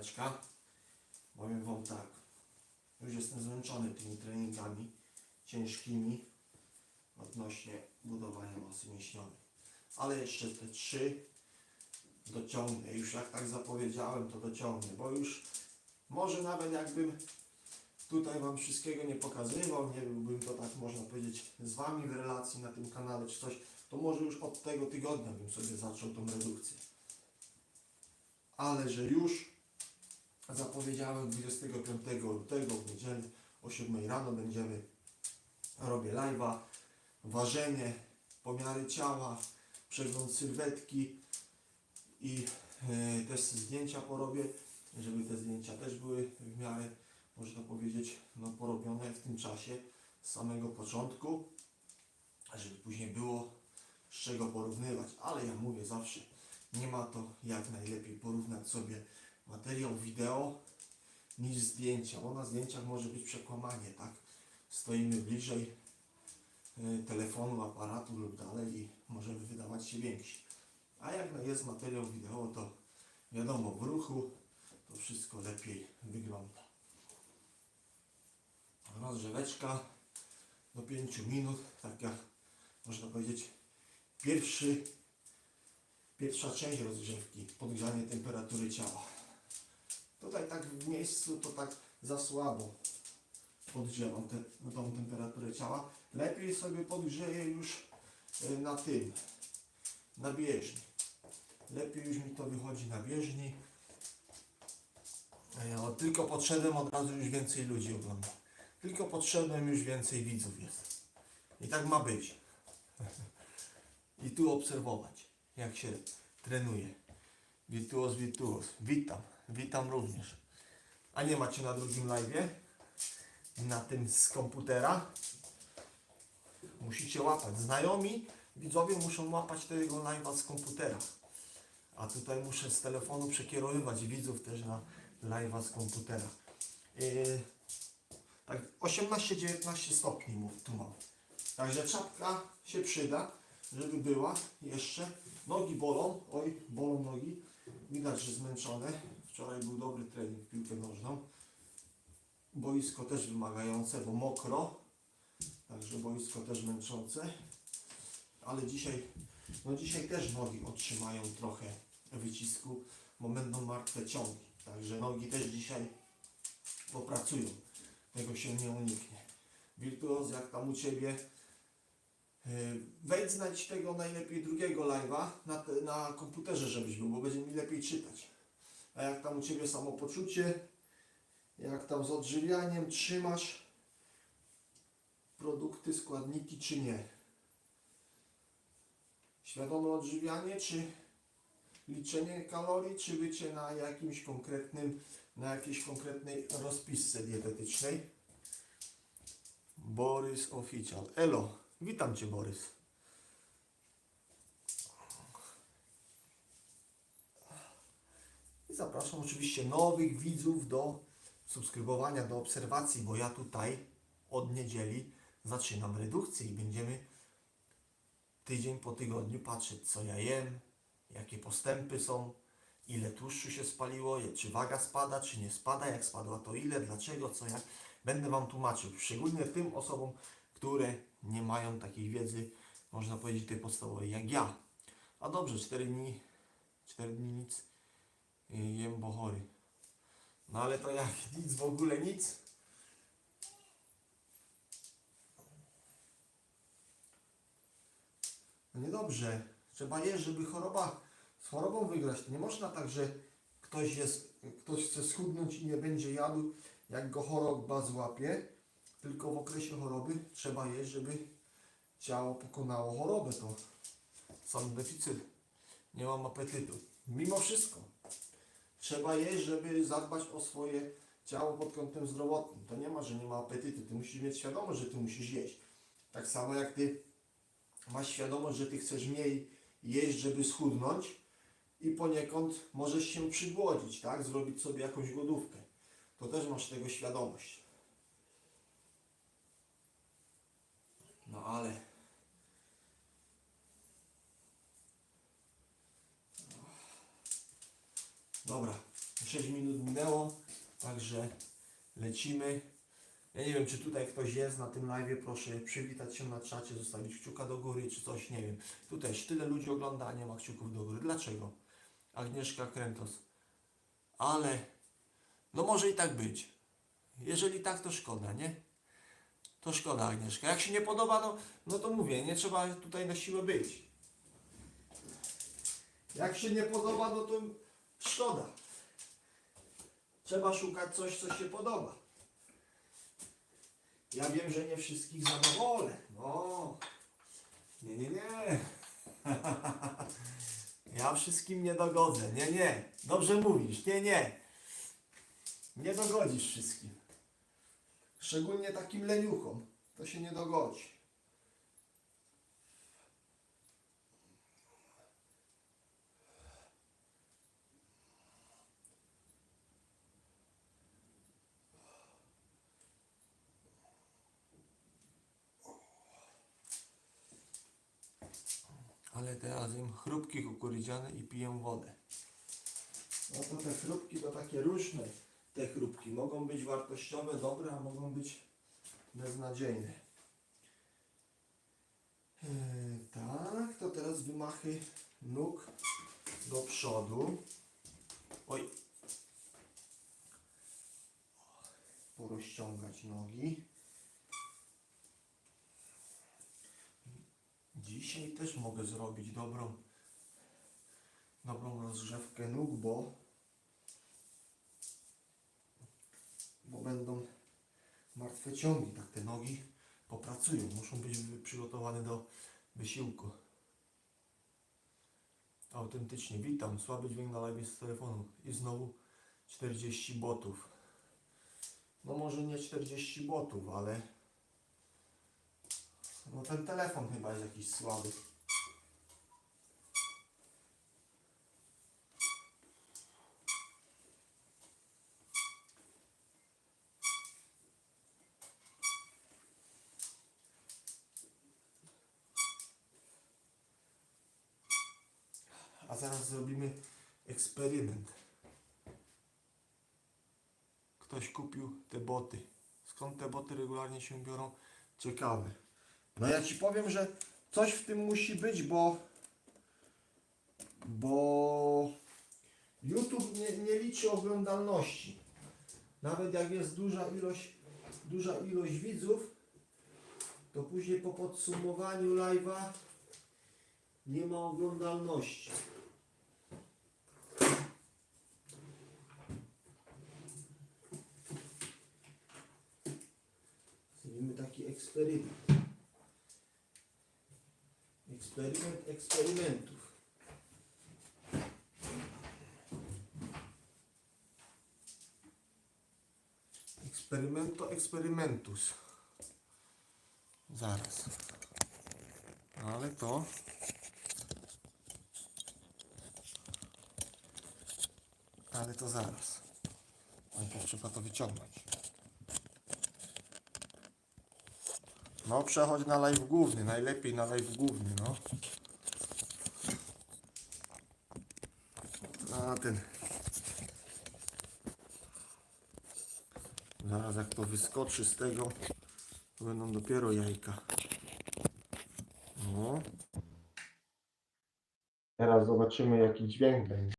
Siemeczka. Powiem Wam tak. Już jestem zmęczony tymi treningami ciężkimi odnośnie budowania masy mięśniowej. Ale jeszcze te trzy dociągnę. Już jak tak zapowiedziałem, to dociągnę, bo już może nawet jakbym tutaj Wam wszystkiego nie pokazywał, nie byłbym to tak można powiedzieć z Wami w relacji na tym kanale czy coś, to może już od tego tygodnia bym sobie zaczął tą redukcję. Ale że już zapowiedziałem 25 lutego w niedzielę o 7 rano będziemy robię live'a, ważenie, pomiary ciała, przegląd sylwetki i e, też zdjęcia porobię, żeby te zdjęcia też były w miarę, można powiedzieć, no, porobione w tym czasie z samego początku, żeby później było z czego porównywać. Ale ja mówię zawsze, nie ma to jak najlepiej porównać sobie materiał wideo niż zdjęcia, bo na zdjęciach może być przekłamanie, tak? Stoimy bliżej y, telefonu, aparatu lub dalej i możemy wydawać się więksi. A jak jest materiał wideo, to wiadomo, w ruchu to wszystko lepiej wygląda. Rozgrzeweczka do 5 minut, tak jak można powiedzieć, pierwszy, pierwsza część rozgrzewki, podgrzanie temperatury ciała. Tutaj tak w miejscu to tak za słabo podgrzewam te, tą temperaturę ciała. Lepiej sobie podgrzeję już y, na tym, na bieżni. Lepiej już mi to wychodzi na bieżni. Tylko podszedłem od razu już więcej ludzi ogląda. Tylko podszedłem już więcej widzów jest. I tak ma być. I tu obserwować, jak się trenuje. Wirtuos, wirtuos. Witam, witam również. A nie macie na drugim live'ie? Na tym z komputera? Musicie łapać. Znajomi widzowie muszą łapać tego live'a z komputera. A tutaj muszę z telefonu przekierowywać widzów też na live'a z komputera. Yy, tak 18-19 stopni tu mam. Także czapka się przyda, żeby była jeszcze. Nogi bolą, oj, bolą nogi. Widać, że zmęczone. Wczoraj był dobry trening w piłkę nożną. Boisko też wymagające, bo mokro. Także boisko też męczące. Ale dzisiaj, no dzisiaj też nogi otrzymają trochę wycisku, bo będą martwe ciągi. Także nogi też dzisiaj popracują. Tego się nie uniknie. Wirtuoz, jak tam u Ciebie? Yy, Wejdź znajdź tego najlepiej drugiego live'a na, na komputerze, żebyś był, bo będzie mi lepiej czytać. A jak tam u Ciebie samopoczucie? Jak tam z odżywianiem trzymasz produkty, składniki czy nie? Świadome odżywianie czy liczenie kalorii, czy bycie na jakimś konkretnym, na jakiejś konkretnej rozpisce dietetycznej? Borys Official. Elo, witam Cię Borys. Zapraszam oczywiście nowych widzów do subskrybowania, do obserwacji, bo ja tutaj od niedzieli zaczynam redukcję i będziemy tydzień po tygodniu patrzeć, co ja jem, jakie postępy są, ile tłuszczu się spaliło, czy waga spada, czy nie spada, jak spadła, to ile, dlaczego, co jak. Będę Wam tłumaczył, szczególnie tym osobom, które nie mają takiej wiedzy, można powiedzieć, tej podstawowej, jak ja. A dobrze, 4 dni, 4 dni nic jem, chory. No ale to jak nic, w ogóle nic. No niedobrze. Trzeba jeść, żeby choroba, z chorobą wygrać. Nie można tak, że ktoś, jest, ktoś chce schudnąć i nie będzie jadł, jak go choroba złapie. Tylko w okresie choroby trzeba jeść, żeby ciało pokonało chorobę. To sam deficyt. Nie mam apetytu. Mimo wszystko. Trzeba jeść, żeby zadbać o swoje ciało pod kątem zdrowotnym. To nie ma, że nie ma apetytu. Ty musisz mieć świadomość, że ty musisz jeść. Tak samo jak ty masz świadomość, że ty chcesz mniej jeść, żeby schudnąć i poniekąd możesz się przygłodzić, tak? Zrobić sobie jakąś głodówkę. To też masz tego świadomość. No ale Dobra, 6 minut minęło, także lecimy. Ja nie wiem, czy tutaj ktoś jest na tym live, proszę przywitać się na czacie, zostawić kciuka do góry, czy coś, nie wiem. Tutaj tyle ludzi ogląda, a nie ma kciuków do góry. Dlaczego? Agnieszka Krętos. Ale, no może i tak być. Jeżeli tak, to szkoda, nie? To szkoda, Agnieszka. Jak się nie podoba, no, no to mówię, nie trzeba tutaj na siłę być. Jak się nie podoba, no to szkoda. Trzeba szukać coś, co się podoba. Ja wiem, że nie wszystkich zadowolę. No. Nie, nie, nie. Ja wszystkim nie dogodzę. Nie, nie. Dobrze mówisz. Nie, nie. Nie dogodzisz wszystkim. Szczególnie takim leniuchom. To się nie dogodzi. Ale teraz jem chrupki kukurydziane i piję wodę. No to te chrupki to takie różne. Te chrupki mogą być wartościowe, dobre, a mogą być beznadziejne. Eee, tak, to teraz wymachy nóg do przodu. Oj. Porozciągać nogi. Dzisiaj też mogę zrobić dobrą, dobrą rozgrzewkę nóg, bo, bo będą martwe ciągi, tak te nogi popracują, muszą być przygotowane do wysiłku. Autentycznie witam, słaby dźwięk na live z telefonu i znowu 40 botów. No może nie 40 botów, ale no ten telefon chyba jest jakiś słaby. A zaraz zrobimy eksperyment. Ktoś kupił te boty. Skąd te boty regularnie się biorą? Ciekawe. No ja ci powiem, że coś w tym musi być, bo bo YouTube nie, nie liczy oglądalności. Nawet jak jest duża ilość, duża ilość widzów, to później po podsumowaniu live'a nie ma oglądalności. Zrobimy taki eksperyment. Eksperyment eksperymentów. Eksperymento eksperymentus. Zaraz. Ale to. Ale to zaraz. Najpierw trzeba to wyciągnąć. No przechodź na live główny, najlepiej na live główny, no. A ten. Zaraz jak to wyskoczy z tego, to będą dopiero jajka. No. Teraz zobaczymy jaki dźwięk będzie.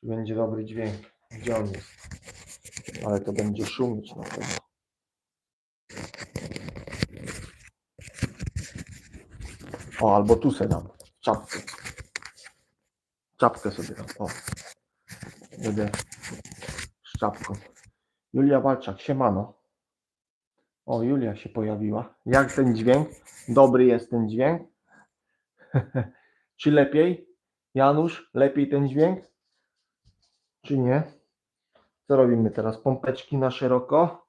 Czy będzie dobry dźwięk. Gdzie on jest? Ale to będzie szumić na pewno. O, albo tu se dam. Czapkę. Czapkę sobie dam. O. Będę z czapką. Julia Walczak, siemano. O, Julia się pojawiła. Jak ten dźwięk? Dobry jest ten dźwięk? Czy lepiej? Janusz, lepiej ten dźwięk? Czy nie? Co robimy teraz? Pompeczki na szeroko.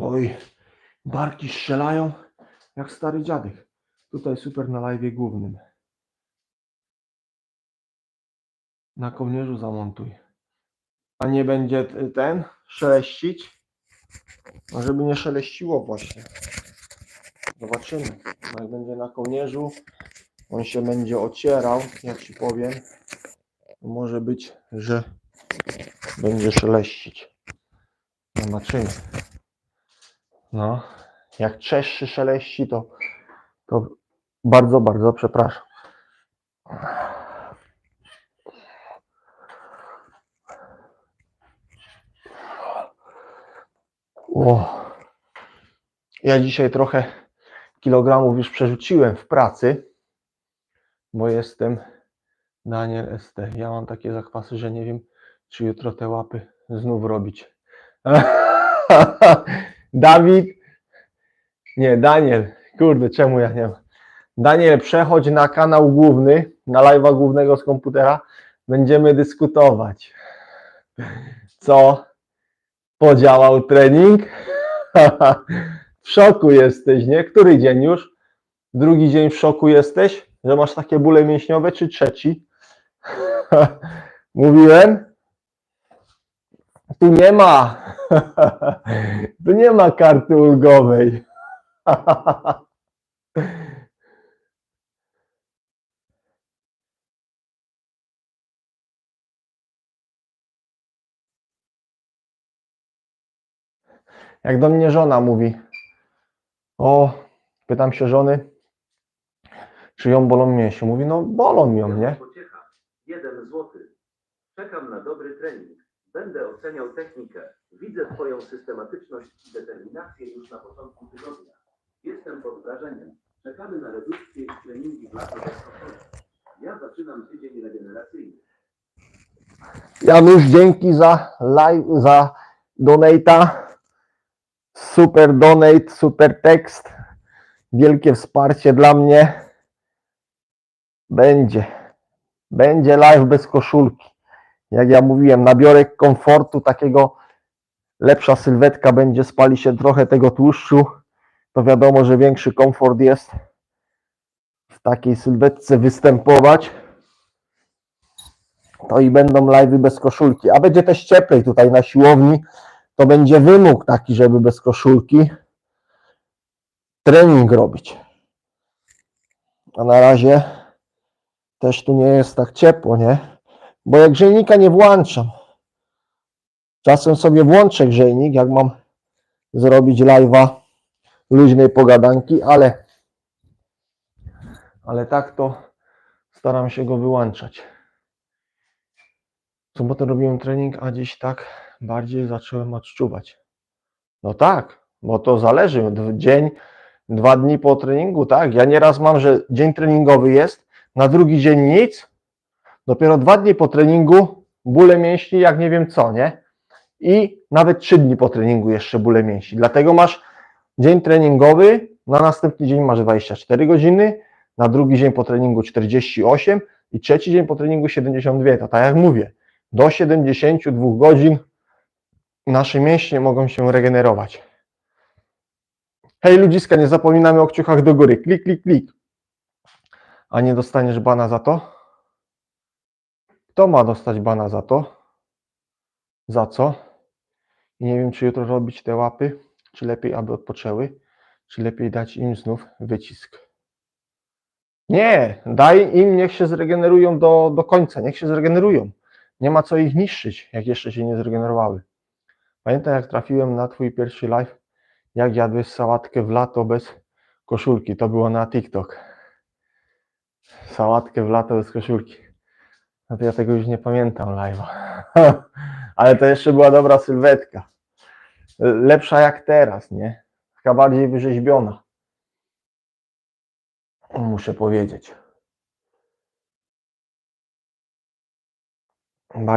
Oj, barki strzelają jak stary dziadek. Tutaj super na live głównym. Na kołnierzu zamontuj. A nie będzie ten szeleścić? No żeby nie szeleściło właśnie. Zobaczymy. Jak będzie na kołnierzu, on się będzie ocierał, jak ci powiem. Może być, że będzie szeleścić. Zobaczymy. No, jak czeszczy szeleści, to, to bardzo, bardzo przepraszam. O. Ja dzisiaj trochę kilogramów już przerzuciłem w pracy, bo jestem Daniel ST. Ja mam takie zakwasy, że nie wiem, czy jutro te łapy znów robić. Dawid, nie, Daniel, kurde, czemu ja nie mam? Daniel, przechodź na kanał główny, na live'a głównego z komputera. Będziemy dyskutować. Co? Podziałał trening? w szoku jesteś, nie? Który dzień już? Drugi dzień w szoku jesteś, że masz takie bóle mięśniowe, czy trzeci? Mówiłem? Tu nie ma. tu nie ma karty ulgowej. Jak do mnie żona mówi, o, pytam się żony, czy ją bolą mięśnie. Mówi, no bolą ją, nie? Jeden złoty. Czekam na dobry trening. Będę oceniał technikę. Widzę Twoją systematyczność i determinację już na początku tygodnia. Jestem pod wrażeniem. Czekamy na redukcję i treningi w. Ja zaczynam tydzień regeneracyjny. Janusz, dzięki za live, za donata. Super donate, super tekst. Wielkie wsparcie dla mnie. Będzie. Będzie live bez koszulki. Jak ja mówiłem, nabiorek komfortu, takiego lepsza sylwetka będzie, spali się trochę tego tłuszczu. To wiadomo, że większy komfort jest w takiej sylwetce występować to i będą live'y bez koszulki. A będzie też cieplej tutaj na siłowni, to będzie wymóg taki, żeby bez koszulki trening robić. A na razie też tu nie jest tak ciepło, nie? Bo jak grzejnika nie włączam. Czasem sobie włączę grzejnik, jak mam zrobić live'a luźnej pogadanki, ale ale tak to staram się go wyłączać. W sobotę robiłem trening, a dziś tak bardziej zacząłem odczuwać. No tak, bo to zależy. Dzień, dwa dni po treningu, tak. Ja nieraz mam, że dzień treningowy jest, na drugi dzień nic, dopiero dwa dni po treningu bóle mięśni, jak nie wiem co, nie? I nawet trzy dni po treningu jeszcze bóle mięśni. Dlatego masz dzień treningowy, na następny dzień masz 24 godziny, na drugi dzień po treningu 48 i trzeci dzień po treningu 72. To tak jak mówię, do 72 godzin nasze mięśnie mogą się regenerować. Hej ludziska, nie zapominamy o kciukach do góry. Klik, klik, klik. A nie dostaniesz bana za to? Kto ma dostać bana za to? Za co? I nie wiem, czy jutro robić te łapy, czy lepiej, aby odpoczęły, czy lepiej dać im znów wycisk. Nie, daj im, niech się zregenerują do, do końca, niech się zregenerują. Nie ma co ich niszczyć, jak jeszcze się nie zregenerowały. Pamiętam, jak trafiłem na Twój pierwszy live, jak jadłeś sałatkę w lato bez koszulki. To było na TikTok. Sałatkę w lato bez koszulki. No to ja tego już nie pamiętam live'a. Ale to jeszcze była dobra sylwetka. Lepsza jak teraz, nie? Taka bardziej wyrzeźbiona. Muszę powiedzieć. Bardziej